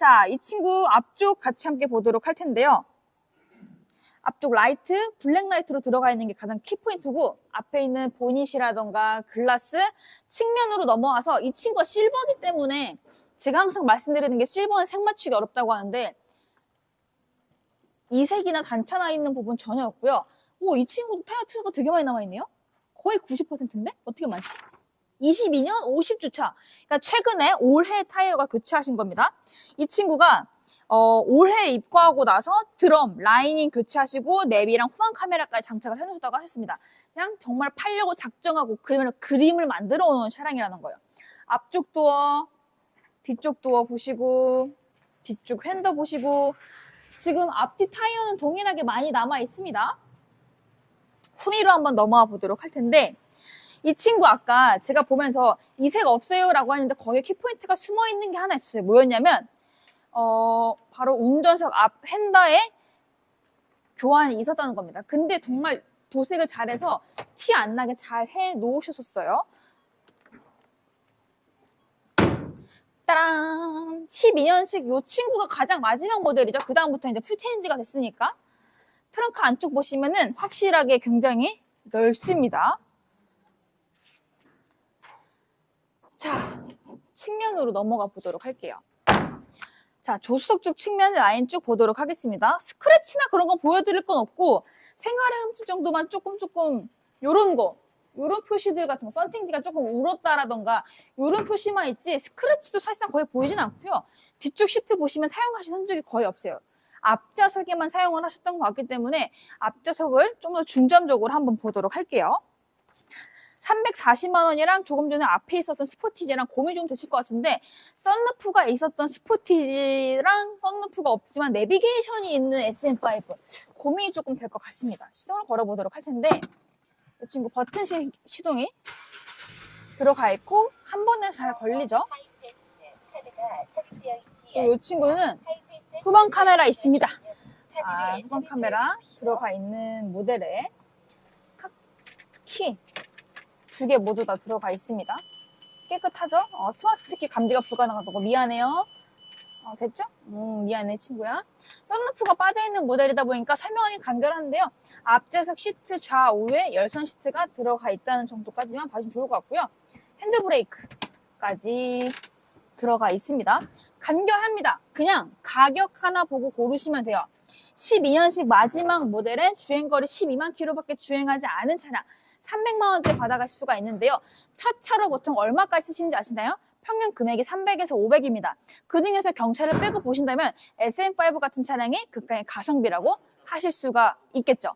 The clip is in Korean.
자, 이 친구 앞쪽 같이 함께 보도록 할 텐데요. 앞쪽 라이트, 블랙 라이트로 들어가 있는 게 가장 키포인트고 앞에 있는 보닛이라던가 글라스 측면으로 넘어와서 이 친구가 실버기 때문에 제가 항상 말씀드리는 게 실버는 색 맞추기 어렵다고 하는데 이색이나 단차 나 있는 부분 전혀 없고요. 오, 이 친구도 타이어 트리가 되게 많이 남아있네요? 거의 90%인데? 어떻게 많지? 22년 50주차. 그러니까 최근에 올해 타이어가 교체하신 겁니다. 이 친구가 어, 올해 입고하고 나서 드럼, 라이닝 교체하시고 내비랑 후방 카메라까지 장착을 해놓으셨다고 하셨습니다. 그냥 정말 팔려고 작정하고 그림을, 그림을 만들어 놓은 차량이라는 거예요. 앞쪽 도어, 뒤쪽 도어 보시고 뒤쪽 핸더 보시고 지금 앞뒤 타이어는 동일하게 많이 남아 있습니다. 후미로 한번 넘어와 보도록 할 텐데 이 친구 아까 제가 보면서 이색 없어요 라고 하는데 거기에 키포인트가 숨어 있는 게 하나 있었어요. 뭐였냐면 어, 바로 운전석 앞 핸더에 교환이 있었다는 겁니다. 근데 정말 도색을 잘해서 티 안 나게 잘 해 놓으셨었어요. 따란 12년식 이 친구가 가장 마지막 모델이죠. 그 다음부터 이제 풀체인지가 됐으니까 트렁크 안쪽 보시면은 확실하게 굉장히 넓습니다. 자, 측면으로 넘어가 보도록 할게요. 자, 조수석 쪽 측면 라인 쭉 보도록 하겠습니다. 스크래치나 그런 거 보여드릴 건 없고 생활의 흠집 정도만 조금 조금 요런 거 요런 표시들 같은 거 썬팅지가 조금 울었다라던가 요런 표시만 있지 스크래치도 사실상 거의 보이진 않고요. 뒤쪽 시트 보시면 사용하신 흔적이 거의 없어요. 앞좌석에만 사용을 하셨던 것 같기 때문에 앞좌석을 좀 더 중점적으로 한번 보도록 할게요. 340만 원이랑 조금 전에 앞에 있었던 스포티지랑 고민 좀 되실 것 같은데 썬루프가 있었던 스포티지랑 썬루프가 없지만 내비게이션이 있는 SM5 고민이 조금 될 것 같습니다. 시동을 걸어보도록 할 텐데 이 친구 버튼 시, 시동이 들어가 있고 한 번에 잘 걸리죠. 이 친구는 후방 카메라 있습니다. 아, 후방 카메라 들어가 있는 모델에 키 두 개 모두 다 들어가 있습니다. 깨끗하죠? 어, 스마트 키 감지가 불가능하다고 미안해요. 어, 됐죠? 음, 미안해 친구야. 썬루프가 빠져있는 모델이다 보니까 설명하기 간결한데요. 앞좌석 시트 좌우에 열선 시트가 들어가 있다는 정도까지만 봐주면 좋을 것 같고요. 핸드브레이크까지 들어가 있습니다. 간결합니다. 그냥 가격 하나 보고 고르시면 돼요. 12년식 마지막 모델의 주행거리 12만 킬로밖에 주행하지 않은 차량 300만 원대 받아가실 수가 있는데요. 첫 차로 보통 얼마까지 쓰시는지 아시나요? 평균 금액이 300에서 500입니다. 그 중에서 경차를 빼고 보신다면 SM5 같은 차량이 극강의 가성비라고 하실 수가 있겠죠.